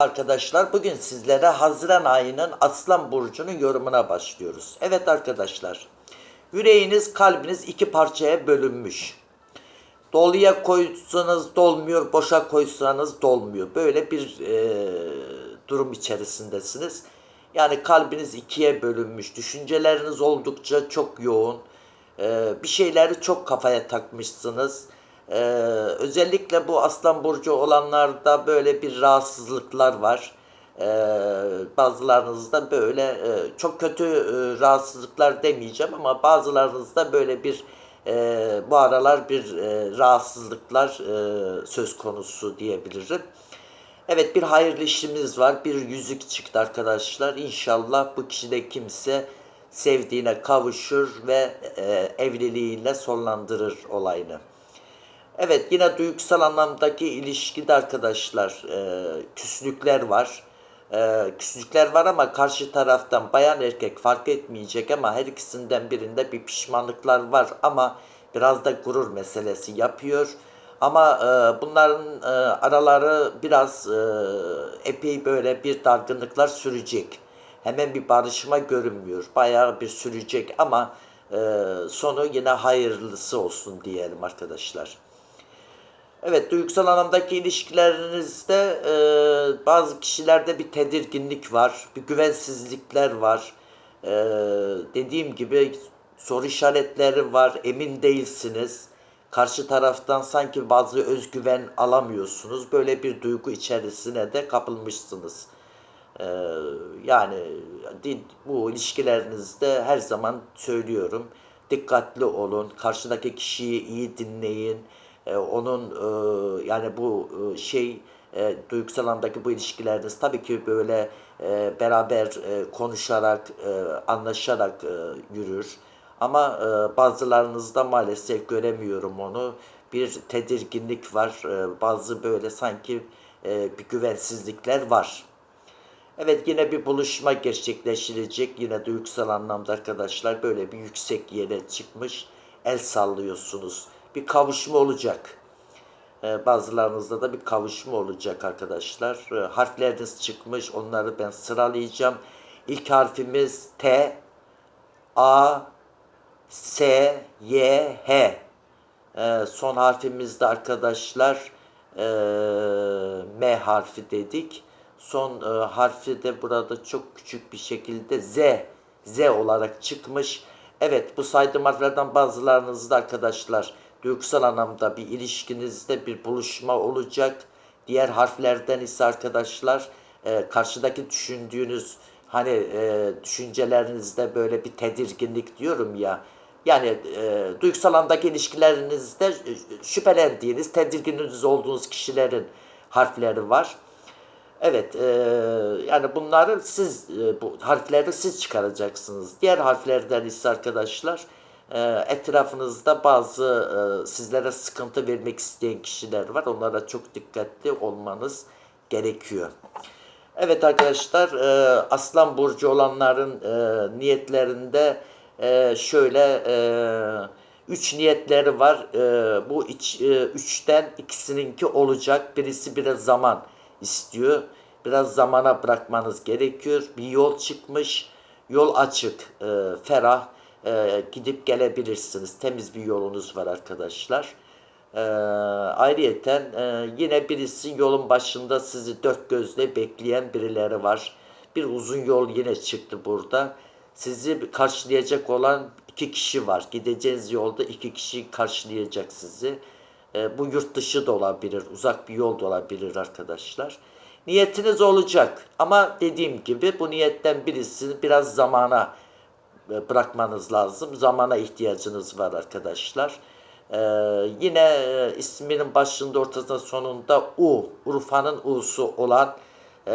Arkadaşlar bugün sizlere Haziran ayının Aslan Burcu'nun yorumuna başlıyoruz. Evet arkadaşlar, yüreğiniz kalbiniz iki parçaya bölünmüş. Doluya koysanız dolmuyor, boşa koysanız dolmuyor. Böyle bir e, durum içerisindesiniz. Yani kalbiniz ikiye bölünmüş, düşünceleriniz oldukça çok yoğun. E, bir şeyleri çok kafaya takmışsınız. Ee, özellikle bu Aslan Burcu olanlarda böyle bir rahatsızlıklar var. Ee, bazılarınızda böyle e, çok kötü e, rahatsızlıklar demeyeceğim ama bazılarınızda böyle bir e, bu aralar bir e, rahatsızlıklar e, söz konusu diyebilirim. Evet bir hayırlı işimiz var. Bir yüzük çıktı arkadaşlar. İnşallah bu kişi de kimse sevdiğine kavuşur ve e, evliliğiyle sonlandırır olayını. Evet yine duygusal anlamdaki ilişkide arkadaşlar e, küslükler var. E, küslükler var ama karşı taraftan bayan erkek fark etmeyecek ama her ikisinden birinde bir pişmanlıklar var ama biraz da gurur meselesi yapıyor. Ama e, bunların e, araları biraz e, epey böyle bir dargınlıklar sürecek. Hemen bir barışma görünmüyor. Bayağı bir sürecek ama e, sonu yine hayırlısı olsun diyelim arkadaşlar. Evet, duygusal anlamdaki ilişkilerinizde e, bazı kişilerde bir tedirginlik var, bir güvensizlikler var. E, dediğim gibi soru işaretleri var, emin değilsiniz. Karşı taraftan sanki bazı özgüven alamıyorsunuz. Böyle bir duygu içerisine de kapılmışsınız. E, yani bu ilişkilerinizde her zaman söylüyorum. Dikkatli olun, karşıdaki kişiyi iyi dinleyin e, onun e, yani bu e, şey e, duygusal anlamdaki bu ilişkileriniz tabii ki böyle e, beraber e, konuşarak, e, anlaşarak e, yürür. Ama e, bazılarınızda maalesef göremiyorum onu. Bir tedirginlik var. E, bazı böyle sanki e, bir güvensizlikler var. Evet yine bir buluşma gerçekleştirecek. Yine duygusal anlamda arkadaşlar böyle bir yüksek yere çıkmış. El sallıyorsunuz. Bir kavuşma olacak. Ee, bazılarınızda da bir kavuşma olacak arkadaşlar. Ee, harfleriniz çıkmış. Onları ben sıralayacağım. İlk harfimiz T, A, S, Y, H. Ee, son harfimiz de arkadaşlar e, M harfi dedik. Son e, harfi de burada çok küçük bir şekilde Z, Z olarak çıkmış. Evet bu saydığım harflerden bazılarınızda arkadaşlar duygusal anlamda bir ilişkinizde bir buluşma olacak. Diğer harflerden ise arkadaşlar e, karşıdaki düşündüğünüz hani e, düşüncelerinizde böyle bir tedirginlik diyorum ya. Yani e, duygusal anlamdaki ilişkilerinizde e, şüphelendiğiniz, tedirgininiz olduğunuz kişilerin harfleri var. Evet, e, yani bunları siz, e, bu harfleri siz çıkaracaksınız. Diğer harflerden ise arkadaşlar, etrafınızda bazı e, sizlere sıkıntı vermek isteyen kişiler var. Onlara çok dikkatli olmanız gerekiyor. Evet arkadaşlar, e, Aslan Burcu olanların e, niyetlerinde şöyle üç niyetleri var. Bu iç, üçten ikisininki olacak. Birisi biraz zaman istiyor. Biraz zamana bırakmanız gerekiyor. Bir yol çıkmış. Yol açık, ferah. E, gidip gelebilirsiniz. Temiz bir yolunuz var arkadaşlar. E, ayrıyeten e, yine birisi yolun başında sizi dört gözle bekleyen birileri var. Bir uzun yol yine çıktı burada. Sizi karşılayacak olan iki kişi var. Gideceğiniz yolda iki kişi karşılayacak sizi. E, bu yurt dışı da olabilir, uzak bir yol da olabilir arkadaşlar. Niyetiniz olacak ama dediğim gibi bu niyetten birisini biraz zamana bırakmanız lazım. Zamana ihtiyacınız var arkadaşlar. Ee, yine e, isminin başında ortasında sonunda U, Urfa'nın U'su olan e,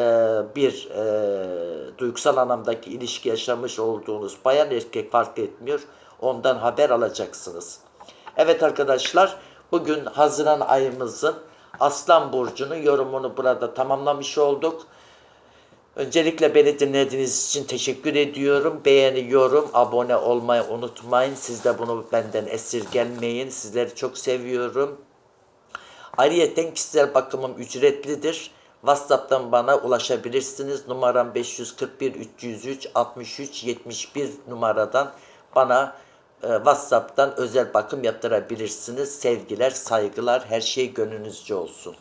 bir e, duygusal anlamdaki ilişki yaşamış olduğunuz bayan erkek fark etmiyor. Ondan haber alacaksınız. Evet arkadaşlar bugün Haziran ayımızın Aslan Burcu'nun yorumunu burada tamamlamış olduk. Öncelikle beni dinlediğiniz için teşekkür ediyorum. Beğeni, yorum, abone olmayı unutmayın. Siz de bunu benden esirgenmeyin. Sizleri çok seviyorum. Ayrıca kişisel bakımım ücretlidir. WhatsApp'tan bana ulaşabilirsiniz. Numaram 541 303 63 71 numaradan bana e, WhatsApp'tan özel bakım yaptırabilirsiniz. Sevgiler, saygılar, her şey gönlünüzce olsun.